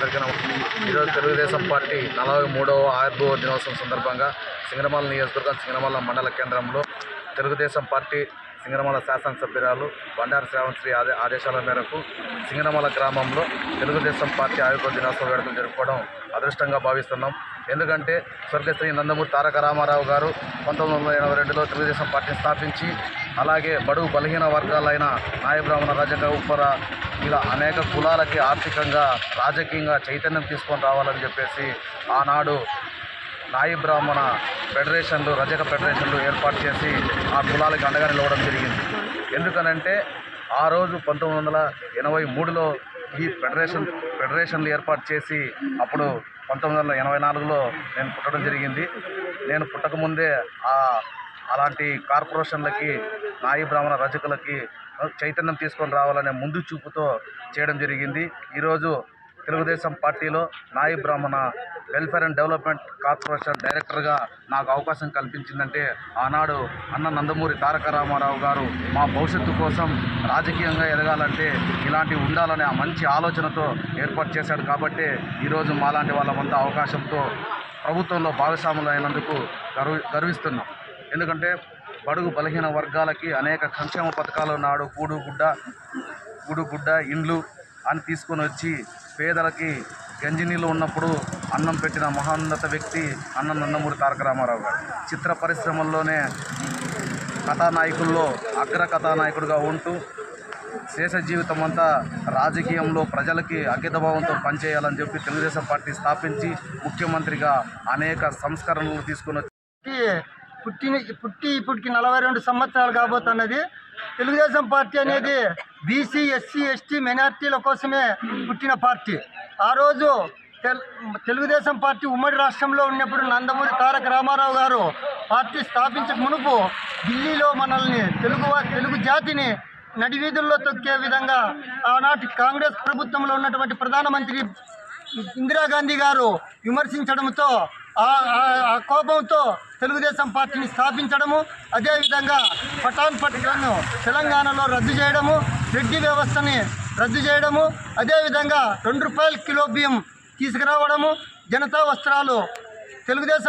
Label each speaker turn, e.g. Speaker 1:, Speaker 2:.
Speaker 1: అందరికీ నమస్కారం. ఈరోజు తెలుగుదేశం పార్టీ నలభై మూడవ ఆవిర్భావ దినోత్సవం సందర్భంగా సింగనమల నియోజకవర్గం సింగనమల మండల కేంద్రంలో తెలుగుదేశం పార్టీ సింగనమల శాసనసభ్యురాలు బండారు శ్రావణశ్రీ ఆదే ఆదేశాల మేరకు సింగనమల గ్రామంలో తెలుగుదేశం పార్టీ ఆవిర్భావ దినోత్సవ వేడుకలు జరుపుకోవడం అదృష్టంగా భావిస్తున్నాం ఎందుకంటే స్వర్గశ్రీ నందమూరి తారక రామారావు గారు పంతొమ్మిది వందల ఎనభై రెండులో తెలుగుదేశం పార్టీని స్థాపించి అలాగే బడుగు బలహీన వర్గాలైన నాయబ్రాహ్మణ రజక ఉప్పర ఇలా అనేక కులాలకి ఆర్థికంగా రాజకీయంగా చైతన్యం తీసుకొని రావాలని చెప్పేసి ఆనాడు నాయి బ్రాహ్మణ ఫెడరేషన్లు రజక ఫెడరేషన్లు ఏర్పాటు చేసి ఆ కులాలకి అండగా నిలవడం జరిగింది. ఎందుకనంటే ఆ రోజు పంతొమ్మిది వందల ఎనభై మూడులో ఈ ఫెడరేషన్ ఫెడరేషన్లు ఏర్పాటు చేసి అప్పుడు పంతొమ్మిది వందల ఎనభై నాలుగులో నేను పుట్టడం జరిగింది. నేను పుట్టకముందే ఆ అలాంటి కార్పొరేషన్లకి నాయి బ్రాహ్మణ రజకులకి చైతన్యం తీసుకొని రావాలనే ముందు చూపుతో చేయడం జరిగింది. ఈరోజు తెలుగుదేశం పార్టీలో నాయి బ్రాహ్మణ వెల్ఫేర్ అండ్ డెవలప్మెంట్ కార్పొరేషన్ డైరెక్టర్గా నాకు అవకాశం కల్పించిందంటే ఆనాడు అన్న నందమూరి తారక రామారావు గారు మా భవిష్యత్తు కోసం రాజకీయంగా ఎదగాలంటే ఇలాంటివి ఉండాలనే ఆ మంచి ఆలోచనతో ఏర్పాటు చేశాడు కాబట్టి ఈరోజు మాలాంటి వాళ్ళమంతా అవకాశంతో ప్రభుత్వంలో భాగస్వాములు అయినందుకు గర్వ గర్విస్తున్నాం. ఎందుకంటే బడుగు బలహీన వర్గాలకి అనేక సంక్షేమ పథకాలు నాడు కూడు గుడ్డ కూడు గుడ్డ ఇండ్లు అని తీసుకొని వచ్చి పేదలకి గంజినీళ్ళు ఉన్నప్పుడు అన్నం పెట్టిన మహోన్నత వ్యక్తి అన్న నందమూరి తారక రామారావు గారు. చిత్ర పరిశ్రమల్లోనే కథానాయకుల్లో అగ్ర కథానాయకుడిగా ఉంటూ శేష జీవితం అంతా రాజకీయంలో ప్రజలకి అంకితభావంతో పనిచేయాలని చెప్పి తెలుగుదేశం పార్టీ స్థాపించి ముఖ్యమంత్రిగా అనేక సంస్కరణలు తీసుకుని పుట్టిన
Speaker 2: పుట్టి ఇప్పటికి నలభై రెండు సంవత్సరాలు కాబోతున్నది. తెలుగుదేశం పార్టీ అనేది బీసీ ఎస్సీ ఎస్టీ మైనార్టీల కోసమే పుట్టిన పార్టీ. ఆ రోజు తెల్ తెలుగుదేశం పార్టీ ఉమ్మడి రాష్ట్రంలో ఉన్నప్పుడు నందమూరి తారక రామారావు గారు పార్టీ స్థాపించక మునుపు ఢిల్లీలో మనల్ని తెలుగు తెలుగు జాతిని నడివీధుల్లో తొక్కే విధంగా ఆనాటి కాంగ్రెస్ ప్రభుత్వంలో ఉన్నటువంటి ప్రధానమంత్రి ఇందిరాగాంధీ గారు విమర్శించడంతో ఆ- కోపంతో తెలుగుదేశం పార్టీని స్థాపించడము అదేవిధంగా పఠాన్ పట్లను తెలంగాణలో రద్దు చేయడము రెడ్డి వ్యవస్థని రద్దు చేయడము అదేవిధంగా రెండు రూపాయల కిలో బియ్యం తీసుకురావడము జనతా వస్త్రాలు తెలుగుదేశం